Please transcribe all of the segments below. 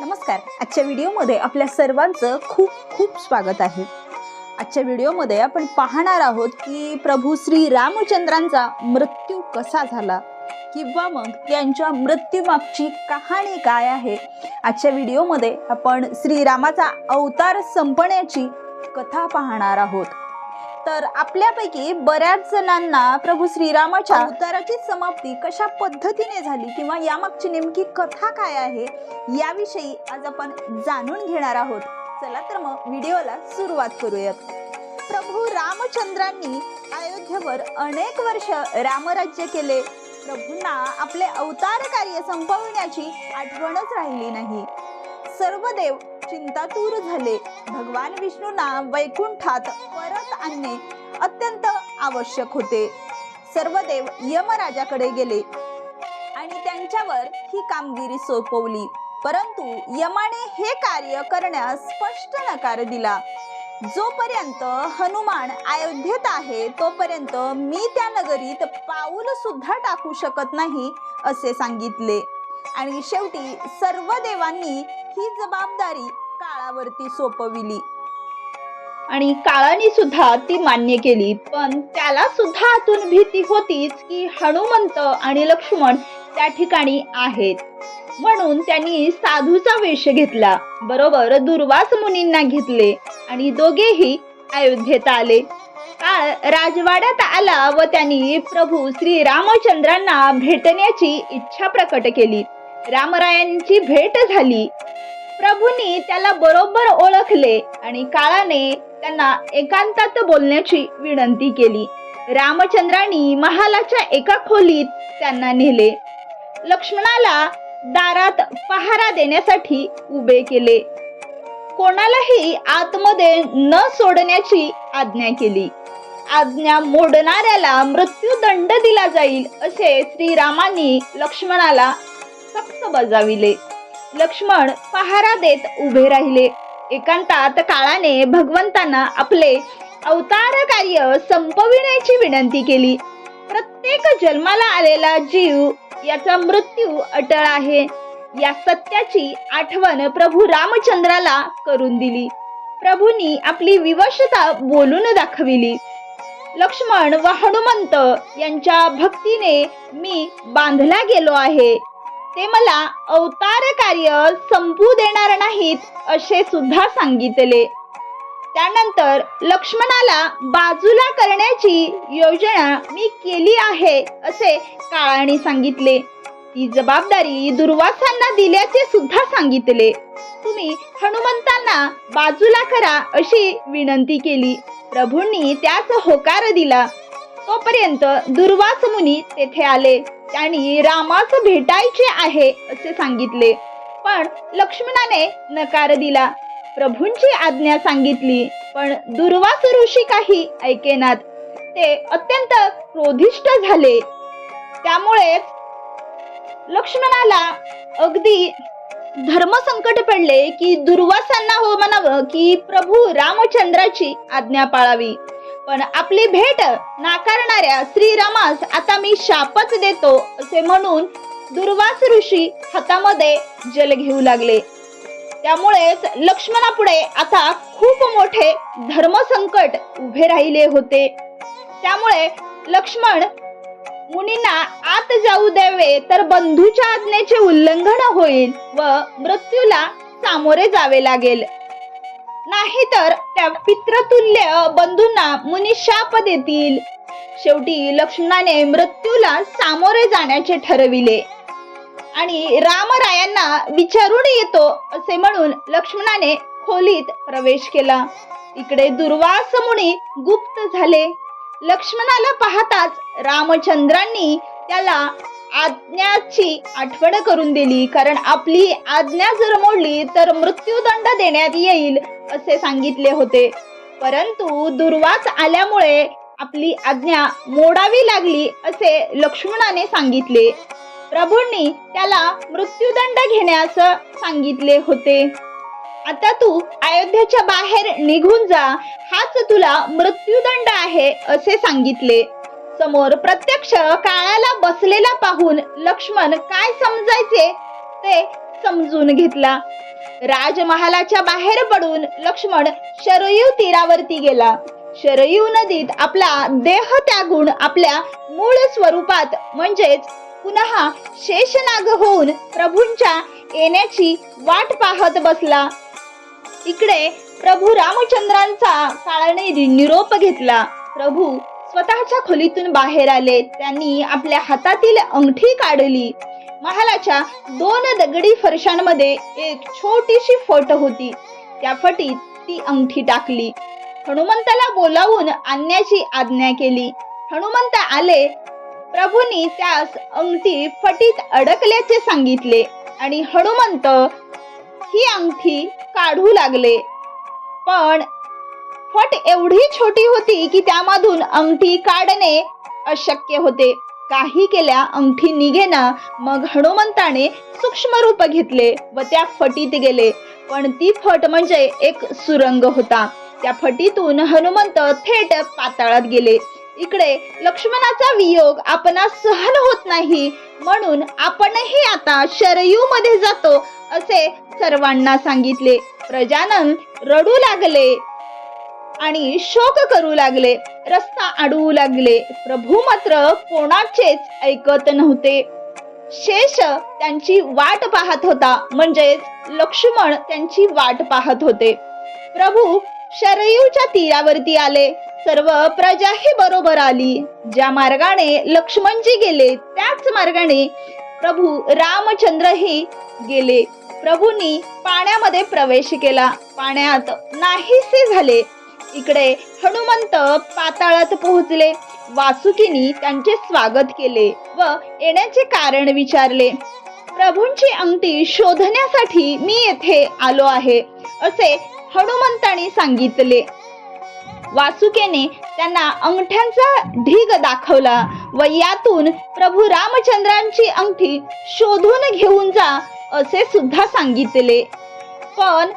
नमस्कार. आजच्या व्हिडिओमध्ये आपल्या सर्वांचं खूप खूप स्वागत आहे. आजच्या व्हिडिओमध्ये आपण पाहणार आहोत की प्रभू श्री रामचंद्रांचा मृत्यू कसा झाला किंवा मग त्यांच्या मृत्यूमागची कहाणी काय आहे. आजच्या व्हिडिओमध्ये आपण श्रीरामाचा अवतार संपण्याची कथा पाहणार आहोत. तर आपल्यापैकी बऱ्याच जणांना प्रभू श्रीरामाच्या अवताराची समाप्ती कशा पद्धतीने झाली किंवा यामागची नेमकी कथा काय आहे याविषयी आज आपण जाणून घेणार आहोत. चला तर मग व्हिडिओला सुरुवात करूयात. प्रभू रामचंद्रांनी अयोध्येवर अनेक वर्ष रामराज्य केले. प्रभूंना आपले अवतार कार्य संपवण्याची आठवणच राहिली नाही. सर्व देव चिंतातूर झाले. भगवान विष्णूंना वैकुंठात परत आणणे अत्यंत आवश्यक होते. सर्व देव यमराजाकडे गेले आणि त्यांच्यावर ही कामगिरी सोपवली. परंतु यमाने हे कार्य करण्यास स्पष्ट नकार दिला. जोपर्यंत हनुमान अयोध्येत आहे तोपर्यंत मी त्या नगरीत पाऊल सुद्धा टाकू शकत नाही असे सांगितले. आणि शेवटी सर्व देवांनी ही जबाबदारी काळावरती सोपविली. आणि काळाने सुद्धा ती मान्य केली पण त्याला सुद्धा आतून भीती होतीच की हनुमंत आणि लक्ष्मण त्या ठिकाणी आहेत. म्हणून त्यांनी साधूचा वेश घेतला बरोबर दुर्वास मुनींना घेतले आणि दोघेही अयोध्येत आले. काळ राजवाड्यात आला व त्यांनी प्रभू श्री रामचंद्रांना भेटण्याची इच्छा प्रकट केली. रामरायांची भेट झाली. प्रभूंनी त्याला बरोबर ओळखले आणि काळाने त्यांना एकांतात बोलण्याची विनंती केली. रामचंद्रांनी महालाच्या एका खोलीत त्यांना नेले. लक्ष्मणाला दारात पहारा देण्यासाठी उभे केले. कोणालाही आतमध्ये न सोडण्याची आज्ञा केली. आज्ञा मोडणाऱ्याला मृत्यूदंड दिला जाईल असे श्रीरामांनी लक्ष्मणाला सक्त बजाविले. लक्ष्मण पहारा देत उभे राहिले. एकांतात काळाने भगवंतांना आपले अवतार कार्य संपविण्याची विनंती केली. प्रत्येक जन्माला आलेला जीव याचा मृत्यू अटळ आहे. या सत्याची आठवण प्रभू रामचंद्राला करून दिली. प्रभूंनी आपली विवशता बोलून दाखविली. लक्ष्मण व हनुमंत यांच्या भक्तीने मी बांधला गेलो आहे. ते मला अवतार कार्य संपू देणार नाहीत असे सुद्धा सांगितले. त्यानंतर लक्ष्मणाला बाजूला करण्याची योजना मी केली आहे असे काळाने सांगितले. ती जबाबदारी दुर्वासांना दिल्याचे सुद्धा सांगितले. तुम्ही हनुमंतांना बाजूला करा अशी विनंती केली. प्रभूंनी त्यास होकार दिला. तोपर्यंत दुर्वास मुनी तेथे आले. त्यांनी रामास भेटायचे आहे असे सांगितले. पण लक्ष्मणाने नकार दिला. प्रभूंची आज्ञा सांगितली पण दुर्वास ऋषी काही ऐकेनात. ते अत्यंत क्रोधिष्ट झाले. त्यामुळे लक्ष्मणाला अगदी धर्मसंकट पडले की दुर्वासांना हो म्हणावं की प्रभू रामचंद्राची आज्ञा पाळावी. पण आपली भेट नाकारणाऱ्या श्रीरामास आता मी शापच देतो असे म्हणून दुर्वास ऋषी हातामध्ये जल घेऊ लागले. त्यामुळेच लक्ष्मणापुढे आता खूप मोठे धर्मसंकट उभे राहिले होते. त्यामुळे लक्ष्मण मुनींना आत जाऊ द्यावे तर बंधूच्या आज्ञेचे उल्लंघन होईल व मृत्यूला सामोरे जावे लागेल. नाहीतर त्या पितृतुल्य बंधूंना मुनी शाप देतील. शेवटी लक्ष्मणाने मृत्यूला सामोरे जाण्याचे ठरविले. आणि रामरायांना विचारून येतो असे म्हणून लक्ष्मणाने खोलीत प्रवेश केला. इकडे दुर्वास मुनी गुप्त झाले. लक्ष्मणाला पाहताच रामचंद्रांनी त्याला आज्ञाची आठवण करून दिली. कारण आपली आज्ञा जर मोडली तर मृत्यूदंड देण्यात येईल असे सांगितले होते. परंतु दुर्वास आल्यामुळे आपली आज्ञा मोडावी लागली असे लक्ष्मणाने सांगितले. प्रभूंनी त्याला मृत्यूदंड घेण्यास सांगितले होते. आता तू अयोध्येच्या बाहेर निघून जा. हाच तुला मृत्यूदंड आहे असे सांगितले. समोर प्रत्यक्ष काळाला बसलेला पाहून लक्ष्मण काय समजायचे ते समजून घेतला. राजमहालाच्या बाहेर पडून लक्ष्मण शरयू तीरावरती गेला. शरयू नदीत आपला देह त्यागून आपल्या मूळ स्वरूपात म्हणजेच पुन्हा शेषनाग होऊन प्रभूंच्या येण्याची वाट पाहत बसला. इकडे प्रभू रामचंद्रांचा काळाने निरोप घेतला. प्रभू स्वतःच्या खोलीतून बाहेर आले. त्यांनी आपल्या हातातील अंगठी काढली. महालाच्या दोन दगडी फरशांमध्ये एक छोटीशी फट होती. त्या फटीत ती अंगठी टाकली. हनुमंताला बोलावून आणण्याची आज्ञा केली. हनुमंत आले. प्रभूंनी त्यास अंगठी फटीत अडकल्याचे सांगितले आणि हनुमंत ही अंगठी काढू लागले. पण फट एवढी छोटी होती की त्यामधून अंगठी काढणे अशक्य होते. काही केल्या अंगठी निघेना मग हनुमंताने सूक्ष्म रूप घेतले व त्या फटीत गेले. पण ती फट म्हणजे एक सुरंग होता. त्या फटीतून हनुमंत थेट पाताळात गेले. इकडे लक्ष्मणाचा वियोग आपणास सहन होत नाही म्हणून आपणही आता शरयू मध्ये जातो असे सर्वांना सांगितले. प्रजानन रडू लागले. आणि शोक करू लागले. रस्ता अडवू लागले. प्रभू मात्र कोणाचेच ऐकत नव्हते. शेष त्यांची वाट पाहत होता. म्हणजेच लक्ष्मण त्यांची वाट पाहत होते. प्रभू शरयूच्या तीरावरती आले. सर्व प्रजाही बरोबर आली. ज्या मार्गाने लक्ष्मणजी गेले त्याच मार्गाने प्रभू रामचंद्रही गेले. प्रभूंनी पाण्यामध्ये प्रवेश केला. पाण्यात नाहीसे झाले. इकडे हनुमंत पाताळात पोहोचले. वासुकीनी त्यांचे स्वागत केले व येण्याचे कारण विचारले. प्रभूंची अंगठी शोधण्यासाठी मी येथे आलो आहे असे हनुमंताने सांगितले. वासुकेने त्यांना अंगठ्यांचा ढीग दाखवला व यातून प्रभू रामचंद्रांची अंगठी शोधून घेऊन जा असे सुद्धा सांगितले. पण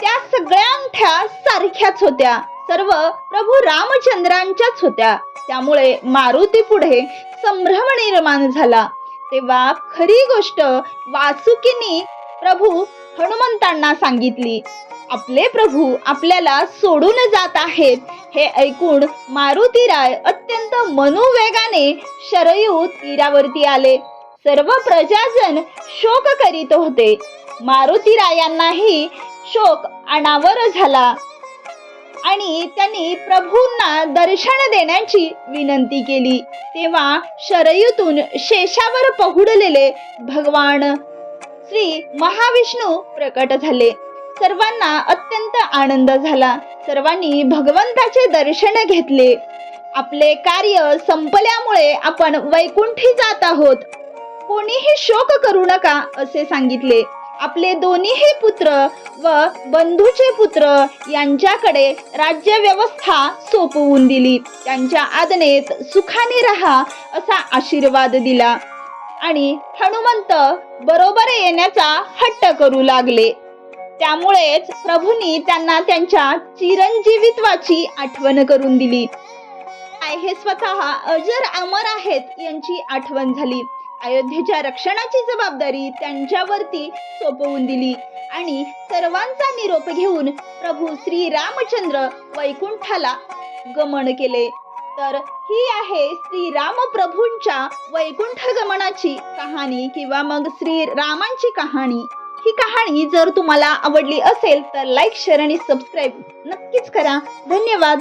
त्या सगळ्या अंगठ्या सारख्याच होत्या. सर्व प्रभू रामचंद्रांच्याच होत्या. त्यामुळे मारुती पुढे संभ्रम निर्माण झाला. तेव्हा खरी गोष्ट वासुकीनी प्रभू हनुमंतांना सांगितली आपले प्रभू आपल्याला सोडून जात आहेत. हे ऐकून मारुतीराय अत्यंत मनोवेगाने शरयू तीरावरती आले. सर्व प्रजाजन शोक करीत होते. मारुतीरायांनाही शोक अनावर झाला. आणि त्यांनी प्रभूंना दर्शन देण्याची विनंती केली. तेव्हा शरयूतून शेषावर पहुडलेले भगवान श्री महाविष्णू प्रकट झाले. सर्वांना अत्यंत आनंद झाला. सर्वांनी भगवंताचे दर्शन घेतले. आपले कार्य संपल्यामुळे आपण वैकुंठी जात आहोत. कोणीही शोक करू नका असे सांगितले. आपले दोन्हीही पुत्र व बंधूचे पुत्र यांच्याकडे राज्य व्यवस्था सोपवून दिली. त्यांच्या आज्ञेत सुखाने राहा असा आशीर्वाद दिला. आणि हनुमंत बरोबर येण्याचा हट्ट करू लागले. त्यामुळेच प्रभूंनी त्यांना त्यांच्या चिरंजीवित्वाची आठवण करून दिली. काय हे स्वतः अजर अमर आहेत यांची आठवण झाली. अयोध्येच्या रक्षणाची जबाबदारी त्यांच्यावरती सोपवून दिली आणि सर्वांचा निरोप घेऊन प्रभू श्री रामचंद्र वैकुंठाला गमन केले. तर ही आहे श्री रामप्रभूंच्या वैकुंठ गमनाची कहाणी किंवा मग श्री रामांची कहाणी. ही कहाणी जर तुम्हाला आवडली असेल तर लाईक शेअर आणि सबस्क्राईब नक्कीच करा. धन्यवाद.